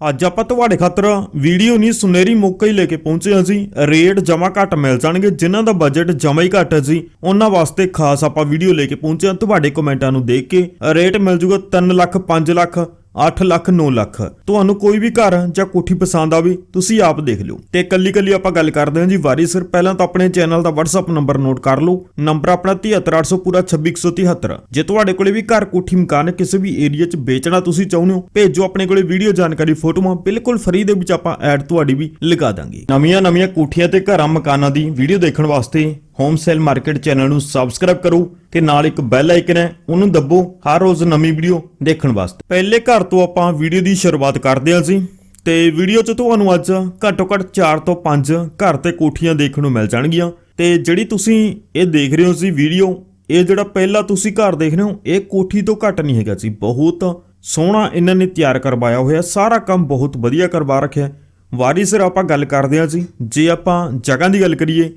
ਅੱਜ ਆਪਾਂ ਤੁਹਾਡੇ ਖਾਤਰ ਵੀਡੀਓ ਨਹੀਂ, ਸੁਨਹਿਰੀ ਮੌਕਾ ਹੀ ਲੈ ਕੇ ਪਹੁੰਚੇ ਹਾਂ ਜੀ। ਰੇਟ ਜਮਾ ਘੱਟ ਮਿਲ ਜਾਣਗੇ, ਜਿਨ੍ਹਾਂ ਦਾ ਬਜਟ ਜਮਾ ਹੀ ਘੱਟ ਹੈ ਜੀ। ਉਹਨਾਂ ਵਾਸਤੇ ਖਾਸ ਆਪਾਂ ਵੀਡੀਓ ਲੈ ਕੇ ਪਹੁੰਚੇ ਹਾਂ। ਤੁਹਾਡੇ ਕਮੈਂਟਾਂ ਨੂੰ ਦੇਖ ਕੇ ਰੇਟ ਮਿਲ ਜੂਗਾ 3 ਲੱਖ 5 ਲੱਖ। 8 ਲੱਖ 9 ਲੱਖ। ਤੁਹਾਨੂੰ ਕੋਈ ਵੀ ਘਰ ਜਾਂ ਕੋਠੀ ਪਸੰਦ ਆਵੇ, ਤੁਸੀਂ ਆਪ ਦੇਖ ਲਿਓ। ਤੇ ਕੱਲੀ ਕੱਲੀ ਆਪਾਂ ਗੱਲ ਕਰਦੇ ਹਾਂ ਜੀ ਵਾਰੀ ਸਰ। ਪਹਿਲਾਂ ਤਾਂ ਆਪਣੇ ਚੈਨਲ ਦਾ WhatsApp ਨੰਬਰ ਨੋਟ ਕਰ ਲਓ। ਨੰਬਰ ਆਪਣਾ 73800 ਪੂਰਾ 26173 ਜੇ ਤੁਹਾਡੇ ਕੋਲੇ ਵੀ ਘਰ, ਕੋਠੀ, ਮਕਾਨ, ਕਿਸੇ ਵੀ ਏਰੀਆ 'ਚ ਵੇਚਣਾ ਤੁਸੀਂ ਚਾਹੁੰਦੇ ਹੋ, ਭੇਜੋ ਆਪਣੇ ਕੋਲੇ ਵੀਡੀਓ ਜਾਣਕਾਰੀ ਫੋਟੋਆਂ। ਬਿਲਕੁਲ ਫ੍ਰੀ ਦੇ ਵਿੱਚ ਆਪਾਂ ਐਡ ਤੁਹਾਡੀ ਵੀ ਲਗਾ ਦਾਂਗੇ। ਨਵੀਆਂ ਨਵੀਆਂ ਕੋਠੀਆਂ ਤੇ ਘਰਾਂ, ਮਕਾਨਾਂ ਦੀ ਵੀਡੀਓ ਦੇਖਣ ਵਾਸਤੇ ਹੋਮ ਸੇਲ ਮਾਰਕੀਟ ਚੈਨਲ ਨੂੰ ਸਬਸਕ੍ਰਾਈਬ ਕਰੋ ਤੇ ਨਾਲ ਇੱਕ ਬੈਲ ਆਈਕਨ ਹੈ, ਉਹਨੂੰ ਦੱਬੋ ਹਰ ਰੋਜ਼ ਨਵੀਂ ਵੀਡੀਓ ਦੇਖਣ ਵਾਸਤੇ। ਪਹਿਲੇ ਘਰ ਤੋਂ ਆਪਾਂ ਵੀਡੀਓ ਦੀ ਸ਼ੁਰੂਆਤ ਕਰਦੇ ਹਾਂ ਜੀ। ਤੇ ਵੀਡੀਓ 'ਚ ਤੁਹਾਨੂੰ ਅੱਜ ਘੱਟੋ ਘੱਟ 4 ਤੋਂ 5 ਘਰ ਤੇ ਕੋਠੀਆਂ ਦੇਖਣ ਨੂੰ ਮਿਲ ਜਾਣਗੀਆਂ। ਤੇ ਜਿਹੜੀ ਤੁਸੀਂ ਇਹ ਦੇਖ ਰਹੇ ਹੋ ਜੀ ਵੀਡੀਓ ਇਹ ਜਿਹੜਾ ਪਹਿਲਾ ਤੁਸੀਂ ਘਰ ਦੇਖ ਰਹੇ ਹੋ, ਇਹ ਕੋਠੀ ਤੋਂ ਘੱਟ ਨਹੀਂ ਹੈਗਾ ਜੀ। ਬਹੁਤ ਸੋਹਣਾ ਇਹਨਾਂ ਨੇ ਤਿਆਰ ਕਰਵਾਇਆ ਹੋਇਆ, ਸਾਰਾ ਕੰਮ ਬਹੁਤ ਵਧੀਆ ਕਰਵਾ ਰੱਖਿਆ। ਵਾਰੀ ਸਿਰ ਆਪਾਂ ਗੱਲ ਕਰਦੇ ਹਾਂ ਜੀ। ਜੇ ਆਪਾਂ ਜਗ੍ਹਾ ਦੀ ਗੱਲ ਕਰੀਏ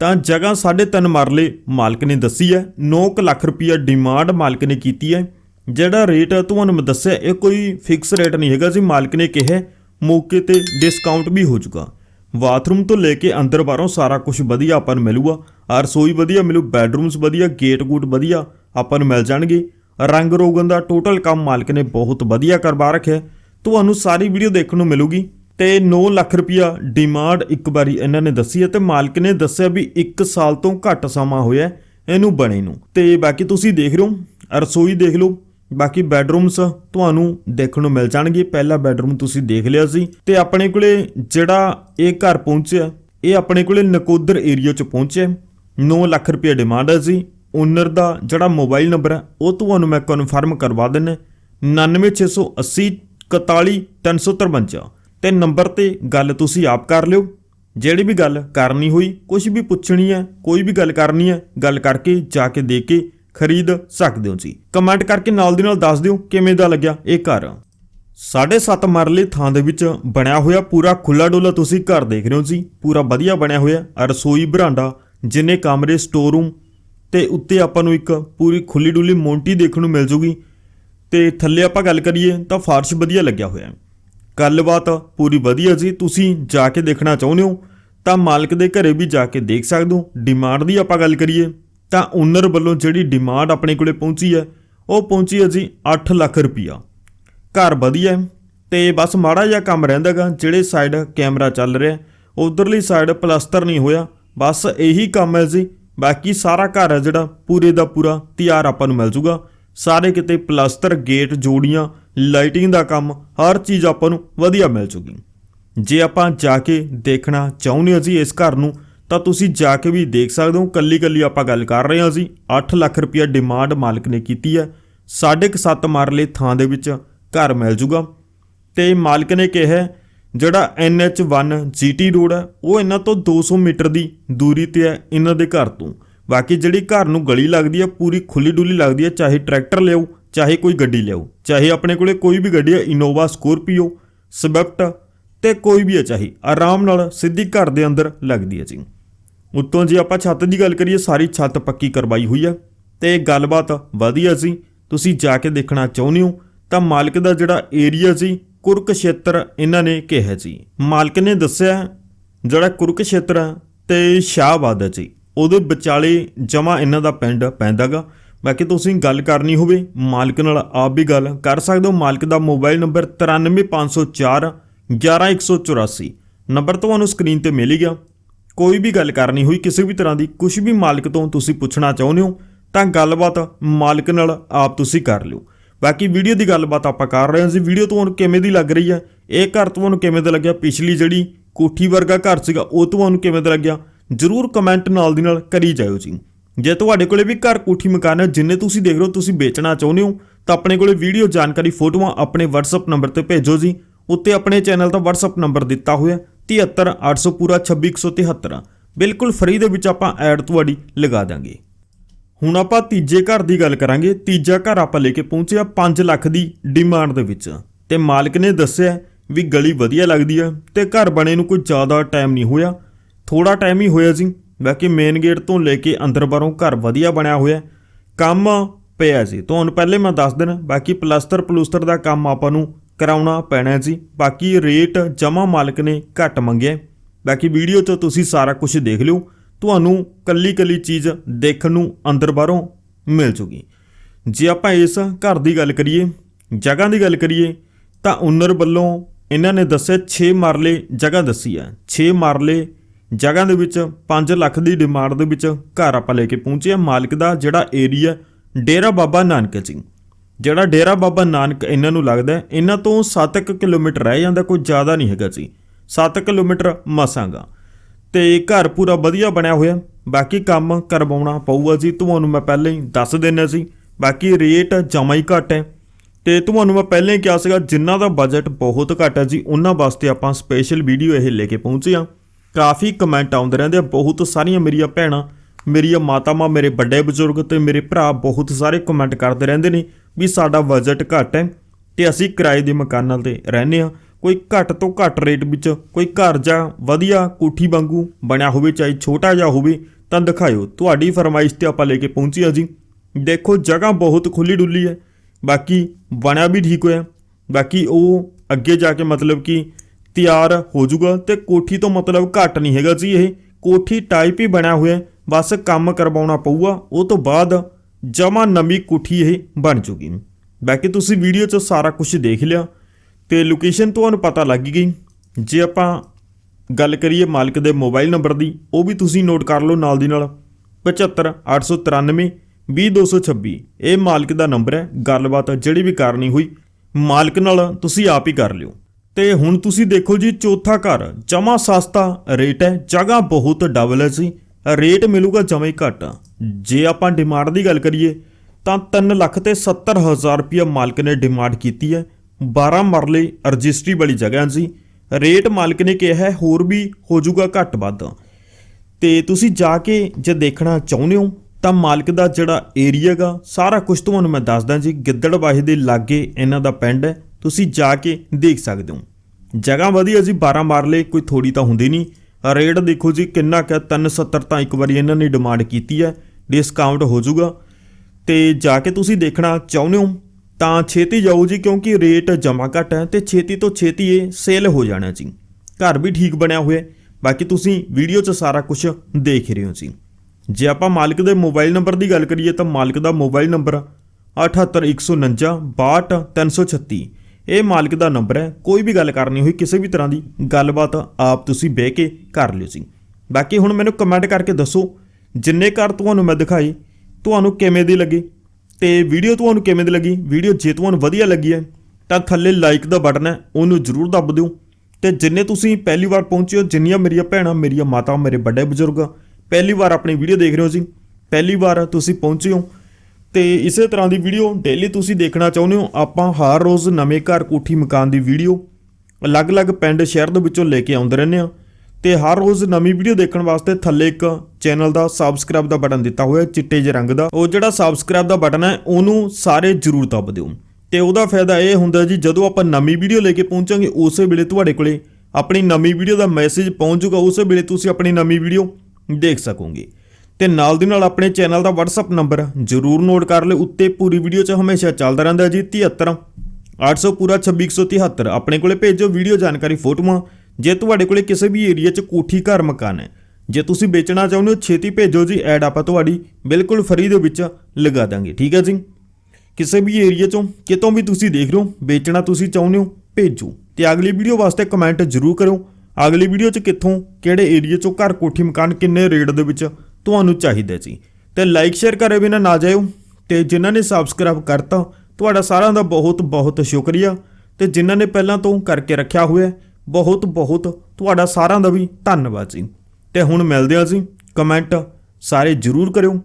ਤਾਂ ਜਗ੍ਹਾ 3.5 ਮਰਲੇ ਮਾਲਕ ਨੇ ਦੱਸੀ ਹੈ। 9 ਲੱਖ ਰੁਪਈਆ ਡਿਮਾਂਡ ਮਾਲਕ ਨੇ ਕੀਤੀ ਹੈ। ਜਿਹੜਾ ਰੇਟ ਤੁਹਾਨੂੰ ਮੈਂ ਦੱਸਿਆ, ਇਹ ਕੋਈ ਫਿਕਸ ਰੇਟ ਨਹੀਂ ਹੈਗਾ ਜੀ ਮਾਲਕ ਨੇ ਕਿਹਾ, ਮੌਕੇ ਤੇ ਡਿਸਕਾਊਂਟ ਵੀ ਹੋ ਜਾਊਗਾ ਬਾਥਰੂਮ ਤੋਂ ਲੈ ਕੇ ਅੰਦਰ ਬਾਹਰੋਂ ਸਾਰਾ ਕੁਝ ਵਧੀਆ ਆਪਾਂ ਨੂੰ ਮਿਲੂਗਾ। ਆ ਰਸੋਈ ਵਧੀਆ ਮਿਲੂ ਬੈਡਰੂਮਸ ਵਧੀਆ ਗੇਟ ਗੂਟ ਵਧੀਆ ਆਪਾਂ ਨੂੰ ਮਿਲ ਜਾਣਗੇ। ਰੰਗ ਰੋਗਨ ਦਾ ਟੋਟਲ ਕੰਮ ਮਾਲਕ ਨੇ ਬਹੁਤ ਵਧੀਆ ਕਰਵਾ ਰੱਖਿਆ। ਤੁਹਾਨੂੰ ਸਾਰੀ ਵੀਡੀਓ ਦੇਖਣ ਨੂੰ ਮਿਲੂਗੀ। ਤੇ 9 ਲੱਖ ਰੁਪਇਆ ਡਿਮਾਂਡ ਇੱਕ ਵਾਰੀ ਇਹਨਾਂ ਨੇ ਦੱਸੀ ਹੈ ਤੇ ਮਾਲਕ ਨੇ ਦੱਸਿਆ ਵੀ 1 ਸਾਲ ਤੋਂ ਘੱਟ ਸਮਾਂ ਹੋਇਆ ਇਹਨੂੰ ਬਣੇ ਨੂੰ। ਤੇ ਬਾਕੀ ਤੁਸੀਂ ਦੇਖ ਰਹੇ ਹੋ ਰਸੋਈ ਦੇਖ ਲਓ, ਬਾਕੀ ਬੈਡਰੂਮਸ ਤੁਹਾਨੂੰ ਦੇਖਣ ਨੂੰ ਮਿਲ ਜਾਣਗੇ। ਪਹਿਲਾ ਬੈਡਰੂਮ ਤੁਸੀਂ ਦੇਖ ਲਿਆ ਸੀ ਤੇ ਆਪਣੇ ਕੋਲੇ ਜਿਹੜਾ ਇਹ ਘਰ ਪਹੁੰਚਿਆ, ਇਹ ਆਪਣੇ ਕੋਲੇ ਨਕੋਦਰ ਏਰੀਆ ਚ ਪਹੁੰਚਿਆ 9 ਲੱਖ ਰੁਪਏ ਡਿਮਾਂਡ ਹੈ ਜੀ। ਓਨਰ ਦਾ ਜਿਹੜਾ ਮੋਬਾਈਲ ਨੰਬਰ ਹੈ, ਉਹ ਤੁਹਾਨੂੰ ਮੈਂ ਕਨਫਰਮ ਕਰਵਾ ਦਿੰਨਾ 99680 41353 ਤੇ ਨੰਬਰ ਤੇ ਗੱਲ ਤੁਸੀਂ ਆਪ ਕਰ ਲਿਓ। ਜਿਹੜੀ ਵੀ ਗੱਲ ਕਰਨੀ ਹੋਈ ਕੁਝ ਵੀ ਪੁੱਛਣੀ ਹੈ, ਕੋਈ ਵੀ ਗੱਲ ਕਰਨੀ ਹੈ, ਗੱਲ ਕਰਕੇ ਜਾ ਕੇ ਦੇ ਕੇ ਖਰੀਦ ਸਕਦੇ ਹੋ ਜੀ ਕਮੈਂਟ ਕਰਕੇ ਨਾਲ ਦੀ ਨਾਲ ਦੱਸ ਦਿਓ ਕਿਵੇਂ ਦਾ ਲੱਗਿਆ ਇਹ ਘਰ। ਸਾਢੇ ਸੱਤ ਮਰਲੇ ਥਾਂ ਦੇ ਵਿੱਚ ਬਣਿਆ ਹੋਇਆ ਪੂਰਾ ਖੁੱਲਾ ਡੋਲਾ ਤੁਸੀਂ ਘਰ ਦੇਖ ਰਹੇ ਹੋ ਜੀ। ਪੂਰਾ ਵਧੀਆ ਬਣਿਆ ਹੋਇਆ ਰਸੋਈ ਬਰਾਂਡਾ, ਜਿੰਨੇ ਕਮਰੇ ਸਟੋਰ ਰੂਮ ਤੇ ਉੱਤੇ ਆਪਾਂ ਨੂੰ ਇੱਕ ਪੂਰੀ ਖੁੱਲੀ ਡੁੱਲੀ ਮੋਂਟੀ ਦੇਖਣ ਨੂੰ ਮਿਲ ਜੂਗੀ। ਤੇ ਥੱਲੇ ਆਪਾਂ ਗੱਲ ਕਰੀਏ ਤਾਂ ਫਾਰਸ਼ ਵਧੀਆ ਲੱਗਿਆ ਹੋਇਆ। ਹੈ ਗੱਲਬਾਤ ਪੂਰੀ ਵਧੀਆ ਜੀ, ਤੁਸੀਂ ਜਾ ਕੇ ਦੇਖਣਾ ਚਾਹੁੰਦੇ ਹੋ, ਤਾਂ ਮਾਲਕ ਦੇ ਘਰੇ ਵੀ ਜਾ ਕੇ ਦੇਖ ਸਕਦੇ ਹੋ। ਡਿਮਾਂਡ ਦੀ ਆਪਾਂ ਗੱਲ ਕਰੀਏ, ਤਾਂ ਓਨਰ ਵੱਲੋਂ ਜਿਹੜੀ ਡਿਮਾਂਡ ਆਪਣੇ ਕੋਲੇ ਪਹੁੰਚੀ ਹੈ, ਉਹ ਪਹੁੰਚੀ ਹੈ ਜੀ 8 ਲੱਖ ਰੁਪਈਆ। ਘਰ ਵਧੀਆ ਹੈ, ਤੇ ਬਸ ਮਾੜਾ ਜਿਹਾ ਕੰਮ ਰਹਿੰਦਾਗਾ ਜਿਹੜੇ ਸਾਈਡ ਕੈਮਰਾ ਚੱਲ ਰਿਹਾ ਉਧਰਲੀ ਸਾਈਡ ਪਲਸਤਰ ਨਹੀਂ ਹੋਇਆ, ਬਸ ਇਹੀ ਕੰਮ ਹੈ ਜੀ, ਬਾਕੀ ਸਾਰਾ ਘਰ ਹੈ ਜਿਹੜਾ, ਪੂਰੇ ਦਾ ਪੂਰਾ ਤਿਆਰ ਆਪਾਂ ਨੂੰ ਮਿਲ ਜੂਗਾ। ਸਾਰੇ ਕਿਤੇ ਪਲਸਤਰ ਗੇਟ ਜੋੜੀਆਂ ਲਾਈਟਿੰਗ ਦਾ ਕੰਮ ਹਰ ਚੀਜ਼ ਆਪਾਂ ਨੂੰ ਵਧੀਆ ਮਿਲ ਜੂਗੀ। ਜੇ ਆਪਾਂ ਜਾ ਕੇ ਦੇਖਣਾ ਚਾਹੁੰਦੇ ਹੋ ਜੀ ਇਸ ਘਰ ਨੂੰ ਤਾਂ ਤੁਸੀਂ ਜਾ ਕੇ ਵੀ ਦੇਖ ਸਕਦੇ ਹੋ ਕੱਲੀ ਕੱਲੀ ਆਪਾਂ ਗੱਲ ਕਰ ਰਹੇ ਹਾਂ ਜੀ। 8 ਲੱਖ ਰੁਪਇਆ ਡਿਮਾਂਡ ਮਾਲਕ ਨੇ ਕੀਤੀ ਹੈ। ਸਾਢੇ ਕੁ ਸੱਤ ਮਰਲੇ ਥਾਂ ਦੇ ਵਿੱਚ ਘਰ ਮਿਲ ਜੂਗਾ। ਤੇ ਮਾਲਕ ਨੇ ਕਿਹਾ ਹੈ, ਜਿਹੜਾ NH1 GT ਰੋਡ ਹੈ ਉਹ ਇਹਨਾਂ ਤੋਂ 200 ਮੀਟਰ ਦੀ ਦੂਰੀ ਤੇ ਹੈ ਇਹਨਾਂ ਦੇ ਘਰ ਤੋਂ। ਬਾਕੀ ਜਿਹੜੀ ਘਰ ਨੂੰ ਗਲੀ ਲੱਗਦੀ ਹੈ ਪੂਰੀ ਖੁੱਲੀ ਡੁੱਲੀ ਲੱਗਦੀ ਹੈ ਚਾਹੇ ਟਰੈਕਟਰ ਲਿਆਓ, ਚਾਹੇ ਕੋਈ ਗੱਡੀ ਲਿਆਓ, ਚਾਹੇ ਆਪਣੇ ਕੋਲੇ ਕੋਈ ਵੀ ਗੱਡੀ ਹੈ ਇਨੋਵਾ ਸਕੋਰਪੀਓ ਸਵਿਫਟ ਤੇ ਕੋਈ ਵੀ ਹੈ ਚਾਹੇ, ਆਰਾਮ ਨਾਲ ਸਿੱਧੀ ਘਰ ਦੇ ਅੰਦਰ ਲੱਗਦੀ ਹੈ ਜੀ। ਉੱਤੋਂ ਜੇ ਆਪਾਂ ਛੱਤ ਦੀ ਗੱਲ ਕਰੀਏ, ਸਾਰੀ ਛੱਤ ਪੱਕੀ ਕਰਵਾਈ ਹੋਈ ਹੈ ਤੇ ਗੱਲਬਾਤ ਵਧੀਆ ਸੀ ਤੁਸੀਂ ਜਾ ਕੇ ਦੇਖਣਾ ਚਾਹੁੰਦੇ ਹੋ, ਤਾਂ ਮਾਲਕ ਦਾ ਜਿਹੜਾ ਏਰੀਆ ਸੀ ਕੁਰਕਸ਼ੇਤਰ ਇਹਨਾਂ ਨੇ ਕਿਹਾ ਜੀ। ਮਾਲਕ ਨੇ ਦੱਸਿਆ, ਜਿਹੜਾ ਕੁਰਕਸ਼ੇਤਰ ਹੈ ਤੇ ਸ਼ਾਹਬਾਦ ਹੈ ਜੀ। ਉਹਦੇ ਵਿਚਾਲੇ ਜਮਾ ਇਹਨਾਂ ਦਾ ਪਿੰਡ ਪੈਂਦਾਗਾ। ਬਾਕੀ ਤੁਸੀਂ ਗੱਲ ਕਰਨੀ ਹੋਵੇ, ਮਾਲਕ ਨਾਲ ਆਪ ਵੀ ਗੱਲ ਕਰ ਸਕਦੇ ਹੋ। ਮਾਲਕ ਦਾ ਮੋਬਾਈਲ ਨੰਬਰ 93504 11184 ਨੰਬਰ ਤੁਹਾਨੂੰ ਸਕਰੀਨ ਤੇ ਮਿਲ ਗਿਆ। ਕੋਈ ਵੀ ਗੱਲ ਕਰਨੀ ਹੋਈ, ਕਿਸੇ ਵੀ ਤਰ੍ਹਾਂ ਦੀ ਕੁਝ ਵੀ ਮਾਲਕ ਤੋਂ ਤੁਸੀਂ ਪੁੱਛਣਾ ਚਾਹੁੰਦੇ ਹੋ, ਤਾਂ ਗੱਲਬਾਤ ਮਾਲਕ ਨਾਲ ਆਪ ਤੁਸੀਂ ਕਰ ਲਿਓ। ਬਾਕੀ ਵੀਡੀਓ ਦੀ ਗੱਲਬਾਤ ਆਪਾਂ ਕਰ ਰਹੇ ਹਾਂ ਜੀ। ਵੀਡੀਓ ਤੁਹਾਨੂੰ ਕਿਵੇਂ ਦੀ ਲੱਗ ਰਹੀ ਹੈ? ਇਹ ਘਰ ਤੁਹਾਨੂੰ ਕਿਵੇਂ ਦਾ ਲੱਗਿਆ? ਪਿਛਲੀ ਜਿਹੜੀ ਕੋਠੀ ਵਰਗਾ ਘਰ ਸੀਗਾ, ਉਹ ਤੁਹਾਨੂੰ ਕਿਵੇਂ ਦਾ ਲੱਗਿਆ? ਜਰੂਰ ਕਮੈਂਟ ਨਾਲ ਦੀ ਨਾਲ ਕਰੀ ਜਾਇਓ ਜੀ। ਜੇ ਤੁਹਾਡੇ ਕੋਲੇ ਵੀ ਘਰ ਕੋਠੀ ਮਕਾਨ ਹੈ, ਜਿੰਨੇ ਤੁਸੀਂ ਦੇਖ ਰਹੇ ਹੋ, ਤੁਸੀਂ ਵੇਚਣਾ ਚਾਹੁੰਦੇ ਹੋ, ਤਾਂ ਆਪਣੇ ਕੋਲੇ ਵੀਡੀਓ ਜਾਣਕਾਰੀ ਫੋਟੋਆਂ ਆਪਣੇ WhatsApp ਨੰਬਰ ਤੇ ਭੇਜੋ ਜੀ। ਉੱਤੇ ਆਪਣੇ ਚੈਨਲ ਦਾ WhatsApp ਨੰਬਰ ਦਿੱਤਾ ਹੋਇਆ 73800 ਪੂਰਾ 26173 ਬਿਲਕੁਲ ਫ੍ਰੀ ਦੇ ਵਿੱਚ ਆਪਾਂ ਐਡ ਤੁਹਾਡੀ ਲਗਾ ਦਾਂਗੇ। ਹੁਣ ਆਪਾਂ ਤੀਜੇ ਘਰ ਦੀ ਗੱਲ ਕਰਾਂਗੇ। ਤੀਜਾ ਘਰ ਆਪਾਂ ਲੈ ਕੇ ਪਹੁੰਚੇ ਆ 5 ਲੱਖ ਦੀ ਡਿਮਾਂਡ ਦੇ ਵਿੱਚ। ਤੇ ਮਾਲਕ ਨੇ ਦੱਸਿਆ ਵੀ ਗਲੀ ਵਧੀਆ ਲੱਗਦੀ ਆ ਤੇ ਘਰ ਬਣੇ ਨੂੰ ਕੋਈ ਜ਼ਿਆਦਾ ਟਾਈਮ ਨਹੀਂ ਹੋਇਆ। ਥੋੜਾ ਟਾਈਮ ਹੀ ਹੋਇਆ ਜੀ। ਬਾਕੀ ਮੇਨ ਗੇਟ ਤੋਂ ਲੈ ਕੇ ਅੰਦਰ ਬਾਹਰੋਂ ਘਰ ਵਧੀਆ ਬਣਿਆ ਹੋਇਆ। ਕੰਮ ਪਿਆ ਜੀ। ਤੁਹਾਨੂੰ ਪਹਿਲੇ ਮੈਂ ਦੱਸ ਦਿਨ ਬਾਕੀ ਪਲਸਤਰ ਪਲੂਸਟਰ ਦਾ ਕੰਮ ਆਪਾਂ ਨੂੰ ਕਰਾਉਣਾ ਪੈਣਾ ਜੀ। ਬਾਕੀ ਰੇਟ ਜਮਾ ਮਾਲਕ ਨੇ ਘੱਟ ਮੰਗਿਆ। ਬਾਕੀ ਵੀਡੀਓ 'ਚ ਤੁਸੀਂ ਸਾਰਾ ਕੁਝ ਦੇਖ ਲਿਓ। ਤੁਹਾਨੂੰ ਕੱਲੀ ਕੱਲੀ ਚੀਜ਼ ਦੇਖਣ ਨੂੰ ਅੰਦਰ ਬਾਹਰੋਂ ਮਿਲ ਜੂਗੀ। ਜੇ ਆਪਾਂ ਇਸ ਘਰ ਦੀ ਗੱਲ ਕਰੀਏ, ਜਗ੍ਹਾ ਦੀ ਗੱਲ ਕਰੀਏ, ਤਾਂ ਓਨਰ ਵੱਲੋਂ ਇਹਨਾਂ ਨੇ ਦੱਸਿਆ 6 ਮਰਲੇ ਜਗ੍ਹਾ ਦੱਸੀ ਹੈ 6 ਮਰਲੇ ਜਗ੍ਹਾ ਦੇ ਵਿੱਚ 5 ਲੱਖ ਦੀ ਡਿਮਾਂਡ ਦੇ ਵਿੱਚ ਘਰ ਆਪਾਂ ਲੈ ਕੇ ਪਹੁੰਚੇ ਹਾਂ। ਮਾਲਕ ਦਾ ਜਿਹੜਾ ਏਰੀਆ ਡੇਰਾ ਬਾਬਾ ਨਾਨਕ ਜੀ। ਜਿਹੜਾ ਡੇਰਾ ਬਾਬਾ ਨਾਨਕ ਇਹਨਾਂ ਨੂੰ ਲੱਗਦਾ ਇਹਨਾਂ ਤੋਂ 7 ਕਿਲੋਮੀਟਰ ਰਹਿ ਜਾਂਦਾ, ਕੋਈ ਜ਼ਿਆਦਾ ਨਹੀਂ ਹੈਗਾ ਜੀ। 7 ਕਿਲੋਮੀਟਰ ਮਸਾਂਗਾ। ਤੇ ਘਰ ਪੂਰਾ ਵਧੀਆ ਬਣਿਆ ਹੋਇਆ ਬਾਕੀ ਕੰਮ ਕਰਵਾਉਣਾ ਪਊਗਾ ਜੀ, ਤੁਹਾਨੂੰ ਮੈਂ ਪਹਿਲਾਂ ਹੀ ਦੱਸ ਦਿੰਨਾ ਸੀ ਬਾਕੀ ਰੇਟ ਜਮਾ ਹੀ ਘੱਟ ਹੈ। ਤੇ ਤੁਹਾਨੂੰ ਮੈਂ ਪਹਿਲਾਂ ਹੀ ਕਿਹਾ ਸੀਗਾ ਜਿਨ੍ਹਾਂ ਦਾ ਬਜਟ ਬਹੁਤ ਘੱਟ ਹੈ ਜੀ, ਉਹਨਾਂ ਵਾਸਤੇ ਆਪਾਂ ਸਪੈਸ਼ਲ ਵੀਡੀਓ ਇਹ ਲੈ ਕੇ ਪਹੁੰਚੇ ਹਾਂ। ਕਾਫੀ ਕਮੈਂਟ ਆਉਂਦੇ ਰਹਿੰਦੇ ਆ, ਬਹੁਤ ਸਾਰੀਆਂ ਮੇਰੀਆਂ ਭੈਣਾਂ, ਮੇਰੀਆਂ ਮਾਤਾਵਾਂ ਮੇਰੇ ਵੱਡੇ ਬਜ਼ੁਰਗ ਤੇ ਮੇਰੇ ਭਰਾ ਬਹੁਤ ਸਾਰੇ ਕਮੈਂਟ ਕਰਦੇ ਰਹਿੰਦੇ ਨੇ ਵੀ ਸਾਡਾ ਬਜਟ ਘੱਟ ਹੈ ਤੇ ਅਸੀਂ ਕਿਰਾਏ ਦੇ ਮਕਾਨਾਂ ਤੇ ਰਹਿੰਦੇ ਆ ਕੋਈ ਘੱਟ ਤੋਂ ਘੱਟ ਰੇਟ ਵਿੱਚ ਕੋਈ ਘਰ ਜਾਂ ਵਧੀਆ ਕੋਠੀ ਵਾਂਗੂ ਬਣਿਆ ਹੋਵੇ, ਚਾਹੇ ਛੋਟਾ ਜਿਹਾ ਹੋਵੇ, ਤਾਂ ਦਿਖਾਇਓ। ਤੁਹਾਡੀ ਫਰਮਾਇਸ਼ ਤੇ ਆਪਾਂ ਲੈ ਕੇ ਪਹੁੰਚੇ ਆ ਜੀ। ਦੇਖੋ, ਜਗ੍ਹਾ ਬਹੁਤ ਖੁੱਲੀ ਡੁੱਲੀ ਹੈ। ਬਾਕੀ ਬਣਿਆ ਵੀ ਠੀਕ ਹੋਇਆ। ਬਾਕੀ ਉਹ ਅੱਗੇ ਜਾ ਕੇ ਮਤਲਬ ਕਿ ਤਿਆਰ ਹੋ ਜਾਊਗਾ ਤੇ ਕੋਠੀ ਤੋਂ ਮਤਲਬ ਘੱਟ ਨਹੀਂ ਹੈਗਾ ਜੀ ਇਹ। ਕੋਠੀ ਟਾਈਪ ਹੀ ਬਣਿਆ ਹੋਇਆ ਬਸ ਕੰਮ ਕਰਵਾਉਣਾ ਪਊਗਾ, ਉਹ ਤੋਂ ਬਾਅਦ ਜਮਾ ਨਵੀਂ ਕੋਠੀ ਇਹ ਬਣ ਜੂਗੀ। ਬਾਕੀ ਤੁਸੀਂ ਵੀਡੀਓ 'ਚ ਸਾਰਾ ਕੁਝ ਦੇਖ ਲਿਆ ਤੇ ਲੋਕੇਸ਼ਨ ਤੁਹਾਨੂੰ ਪਤਾ ਲੱਗ ਗਈ। ਜੇ ਆਪਾਂ ਗੱਲ ਕਰੀਏ ਮਾਲਕ ਦੇ ਮੋਬਾਈਲ ਨੰਬਰ ਦੀ, ਉਹ ਵੀ ਤੁਸੀਂ ਨੋਟ ਕਰ ਲਓ ਨਾਲ ਦੀ ਨਾਲ। 75 893 20226 ਇਹ ਮਾਲਕ ਦਾ ਨੰਬਰ ਹੈ, ਗੱਲਬਾਤ ਜਿਹੜੀ ਵੀ ਕਰਨੀ ਹੋਈ, ਮਾਲਕ ਨਾਲ ਤੁਸੀਂ ਆਪ ਹੀ ਕਰ ਲਿਓ। ਤੇ ਹੁਣ ਤੁਸੀਂ ਦੇਖੋ ਜੀ, ਚੌਥਾ ਘਰ ਜਮਾ ਸਸਤਾ ਰੇਟ ਹੈ, ਜਗ੍ਹਾ ਬਹੁਤ ਡਬਲ ਹੈ ਜੀ। ਰੇਟ ਮਿਲੂਗਾ ਜਮਾ ਘੱਟ। ਜੇ ਆਪਾਂ ਡਿਮਾਂਡ ਦੀ ਗੱਲ ਕਰੀਏ, ਤਾਂ 3 ਲੱਖ ਤੇ 70 ਹਜ਼ਾਰ ਰੁਪਇਆ ਮਾਲਕ ਨੇ ਡਿਮਾਂਡ ਕੀਤੀ ਹੈ। 12 ਮਰਲੇ ਰਜਿਸਟਰੀ ਵਾਲੀ ਜਗ੍ਹਾ ਜੀ। ਰੇਟ ਮਾਲਕ ਨੇ ਕਿਹਾ ਹੈ, ਹੋਰ ਵੀ ਹੋ ਜਾਊਗਾ ਘੱਟ ਵੱਧ। ਤੇ ਤੁਸੀਂ ਜਾ ਕੇ ਜੇ ਦੇਖਣਾ ਚਾਹੁੰਦੇ ਹੋ, ਤਾਂ ਮਾਲਕ ਦਾ ਜਿਹੜਾ ਏਰੀਆ ਗਾ ਸਾਰਾ ਕੁਝ ਤੁਹਾਨੂੰ ਮੈਂ ਦੱਸਦਾ ਜੀ। ਗਿੱਦੜਬਾਹੀ ਦੇ ਲਾਗੇ ਇਹਨਾਂ ਦਾ ਪਿੰਡ ਹੈ। ਤੁਸੀਂ ਜਾ ਕੇ ਦੇਖ ਸਕਦੇ ਹੋ। ਜਗ੍ਹਾ ਵਧੀਆ ਜੀ 12 ਮਾਰਲੇ ਕੋਈ ਥੋੜੀ ਤਾਂ ਹੁੰਦੀ ਨਹੀਂ। ਰੇਟ ਦੇਖੋ ਜੀ, ਕਿੰਨਾ ਕਿ 370 ਤਾਂ ਇੱਕ ਵਾਰੀ ਇਹਨਾਂ ਨੇ ਡਿਮਾਂਡ ਕੀਤੀ ਹੈ। ਡਿਸਕਾਊਂਟ ਹੋ ਜਾਊਗਾ। ਤੇ ਜਾ ਕੇ ਤੁਸੀਂ ਦੇਖਣਾ ਚਾਹੁੰਦੇ ਹੋ, ਤਾਂ ਛੇਤੀ ਜਾਓ ਜੀ, ਕਿਉਂਕਿ ਰੇਟ ਜਮਾ ਘੱਟ ਹੈ ਤੇ ਛੇਤੀ ਤੋਂ ਛੇਤੀ ਇਹ ਸੇਲ ਹੋ ਜਾਣਾ ਜੀ। ਘਰ ਵੀ ਠੀਕ ਬਣਿਆ ਹੋਇਆ ਬਾਕੀ ਤੁਸੀਂ ਵੀਡੀਓ 'ਚ ਸਾਰਾ ਕੁਝ ਦੇਖ ਰਹੇ ਹੋ ਜੀ। ਜੇ ਆਪਾਂ ਮਾਲਕ ਦੇ ਮੋਬਾਈਲ ਨੰਬਰ ਦੀ ਗੱਲ ਕਰੀਏ, ਤਾਂ ਮਾਲਕ ਦਾ ਮੋਬਾਈਲ ਨੰਬਰ 78149 62336 ਇਹ ਮਾਲਕ ਦਾ ਨੰਬਰ ਹੈ। ਕੋਈ ਵੀ ਗੱਲ ਕਰਨੀ ਹੋਈ ਕਿਸੇ ਵੀ ਤਰ੍ਹਾਂ ਦੀ, ਗੱਲਬਾਤ ਆਪ ਤੁਸੀਂ ਬਹਿ ਕੇ ਕਰ ਲਿਓ ਜੀ। ਬਾਕੀ ਹੁਣ ਮੈਨੂੰ ਕਮੈਂਟ ਕਰਕੇ ਦੱਸੋ, ਜਿੰਨੇ ਘਰ ਤੁਹਾਨੂੰ ਮੈਂ ਦਿਖਾਏ, ਤੁਹਾਨੂੰ ਕਿਵੇਂ ਦੀ ਲੱਗੀ? ਤੇ ਵੀਡੀਓ ਤੁਹਾਨੂੰ ਕਿਵੇਂ ਦੀ ਲੱਗੀ? ਵੀਡੀਓ ਜੇ ਤੁਹਾਨੂੰ ਵਧੀਆ ਲੱਗੀ ਹੈ, ਤਾਂ ਥੱਲੇ ਲਾਈਕ ਦਾ ਬਟਨ ਹੈ, ਉਹਨੂੰ ਜ਼ਰੂਰ ਦੱਬ ਦਿਓ। ਤੇ ਜਿੰਨੇ ਤੁਸੀਂ ਪਹਿਲੀ ਵਾਰ ਪਹੁੰਚੇ ਹੋ, ਜਿੰਨੀਆਂ ਮੇਰੀਆਂ ਭੈਣਾਂ, ਮੇਰੀਆਂ ਮਾਤਾ, ਮੇਰੇ ਵੱਡੇ ਬਜ਼ੁਰਗ, ਪਹਿਲੀ ਵਾਰ ਆਪਣੀ ਵੀਡੀਓ ਦੇਖ ਰਹੇ ਹੋ ਜੀ, ਪਹਿਲੀ ਵਾਰ ਤੁਸੀਂ ਪਹੁੰਚੇ ਹੋ ਤੇ ਇਸੇ ਤਰ੍ਹਾਂ ਦੀ ਵੀਡੀਓ ਡੇਲੀ ਤੁਸੀਂ ਦੇਖਣਾ ਚਾਹੁੰਦੇ ਹੋ, ਆਪਾਂ ਹਰ ਰੋਜ਼ ਨਵੇਂ ਘਰ ਕੋਠੀ ਮਕਾਨ ਦੀ ਵੀਡੀਓ ਅਲੱਗ-ਅਲੱਗ ਪਿੰਡ ਸ਼ਹਿਰ ਦੇ ਵਿੱਚੋਂ ਲੈ ਕੇ ਆਉਂਦੇ ਰਹਿੰਦੇ ਆ ਤੇ ਹਰ ਰੋਜ਼ ਨਵੀਂ ਵੀਡੀਓ ਦੇਖਣ ਵਾਸਤੇ ਥੱਲੇ ਇੱਕ ਚੈਨਲ ਦਾ ਸਬਸਕ੍ਰਾਈਬ ਦਾ ਬਟਨ ਦਿੱਤਾ ਹੋਇਆ ਚਿੱਟੇ ਜਿਹੇ ਰੰਗ ਦਾ। ਉਹ ਜਿਹੜਾ ਸਬਸਕ੍ਰਾਈਬ ਦਾ ਬਟਨ ਹੈ, ਉਹਨੂੰ ਸਾਰੇ ਜ਼ਰੂਰ ਦੱਬ ਦਿਓ। ਤੇ ਉਹਦਾ ਫਾਇਦਾ ਇਹ ਹੁੰਦਾ ਜੀ, ਜਦੋਂ ਆਪਾਂ ਨਵੀਂ ਵੀਡੀਓ ਲੈ ਕੇ ਪਹੁੰਚਾਂਗੇ, ਉਸੇ ਵੇਲੇ ਤੁਹਾਡੇ ਕੋਲੇ ਆਪਣੀ ਨਵੀਂ ਵੀਡੀਓ ਦਾ ਮੈਸੇਜ ਪਹੁੰਚ ਜਾਊਗਾ, ਉਸੇ ਵੇਲੇ ਤੁਸੀਂ ਆਪਣੀ ਨਵੀਂ ਵੀਡੀਓ ਦੇਖ ਸਕੋਗੇ। ਤੇ ਨਾਲ ਦੀ ਨਾਲ ਆਪਣੇ ਚੈਨਲ ਦਾ WhatsApp ਨੰਬਰ ਜ਼ਰੂਰ ਨੋਟ ਕਰ ਲਿਓ। ਉੱਤੇ ਪੂਰੀ ਵੀਡੀਓ 'ਚ ਹਮੇਸ਼ਾ ਚੱਲਦਾ ਰਹਿੰਦਾ ਜੀ 73 800 ਪੂਰਾ 2673 ਆਪਣੇ ਕੋਲੇ ਭੇਜੋ ਵੀਡੀਓ ਜਾਣਕਾਰੀ ਫੋਟੋਆਂ। ਜੇ ਤੁਹਾਡੇ ਕੋਲੇ ਕਿਸੇ ਵੀ ਏਰੀਆ 'ਚ ਕੋਠੀ ਘਰ ਮਕਾਨ ਹੈ, ਜੇ ਤੁਸੀਂ ਵੇਚਣਾ ਚਾਹੁੰਦੇ ਹੋ, ਛੇਤੀ ਭੇਜੋ ਜੀ ਐਡ ਆਪਾਂ ਤੁਹਾਡੀ ਬਿਲਕੁਲ ਫਰੀ ਦੇ ਵਿੱਚ ਲਗਾ ਦਾਂਗੇ, ਠੀਕ ਹੈ ਜੀ? ਕਿਸੇ ਵੀ ਏਰੀਆ 'ਚੋਂ, ਕਿਤੋਂ ਵੀ ਤੁਸੀਂ ਦੇਖ ਰਹੇ ਹੋ, ਵੇਚਣਾ ਤੁਸੀਂ ਚਾਹੁੰਦੇ ਹੋ, ਭੇਜੋ। ਤੇ ਅਗਲੀ ਵੀਡੀਓ ਵਾਸਤੇ ਕਮੈਂਟ ਜ਼ਰੂਰ ਕਰਿਓ। ਅਗਲੀ ਵੀਡੀਓ 'ਚ ਕਿੱਥੋਂ, ਕਿਹੜੇ ਏਰੀਆ 'ਚੋਂ ਘਰ ਕੋਠੀ ਮਕਾਨ ਕਿੰਨੇ ਰੇਟ ਦੇ ਵਿੱਚ ਤੁਹਾਨੂੰ ਚਾਹੀਦਾ ਜੀ ਤੇ ਲਾਈਕ ਸ਼ੇਅਰ ਕਰੇ ਬਿਨਾ ਨਾ ਜਾਇਓ। ਤੇ ਜਿਨ੍ਹਾਂ ਨੇ ਸਬਸਕ੍ਰਾਈਬ ਕਰਤਾ, ਤੁਹਾਡਾ ਸਾਰਿਆਂ ਦਾ ਬਹੁਤ ਬਹੁਤ ਸ਼ੁਕਰੀਆ। ਤੇ ਜਿਨ੍ਹਾਂ ਨੇ ਪਹਿਲਾਂ ਤੋਂ ਕਰਕੇ ਰੱਖਿਆ ਹੋਇਆ ਬਹੁਤ ਬਹੁਤ ਤੁਹਾਡਾ ਸਾਰਿਆਂ ਦਾ ਵੀ ਧੰਨਵਾਦ ਜੀ। ਤੇ ਹੁਣ ਮਿਲਦੇ ਹਾਂ ਜੀ ਕਮੈਂਟ ਸਾਰੇ ਜ਼ਰੂਰ ਕਰਿਓ।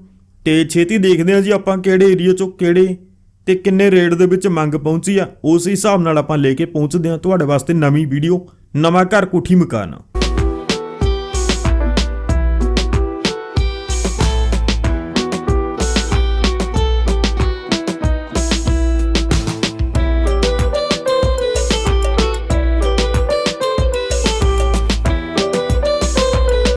ਤੇ ਛੇਤੀ ਦੇਖਦੇ ਹਾਂ ਜੀ ਆਪਾਂ ਕਿਹੜੇ ਏਰੀਆ 'ਚੋਂ ਕਿਹੜੇ ਤੇ ਕਿੰਨੇ ਰੇਟ ਦੇ ਵਿੱਚ ਮੰਗ ਪਹੁੰਚੀ ਆ। ਉਸ ਹਿਸਾਬ ਨਾਲ ਆਪਾਂ ਲੈ ਕੇ ਪਹੁੰਚਦੇ ਹਾਂ। ਤੁਹਾਡੇ ਵਾਸਤੇ ਨਵੀਂ ਵੀਡੀਓ ਨਵਾਂ ਘਰ ਕੋਠੀ ਮਕਾਨ।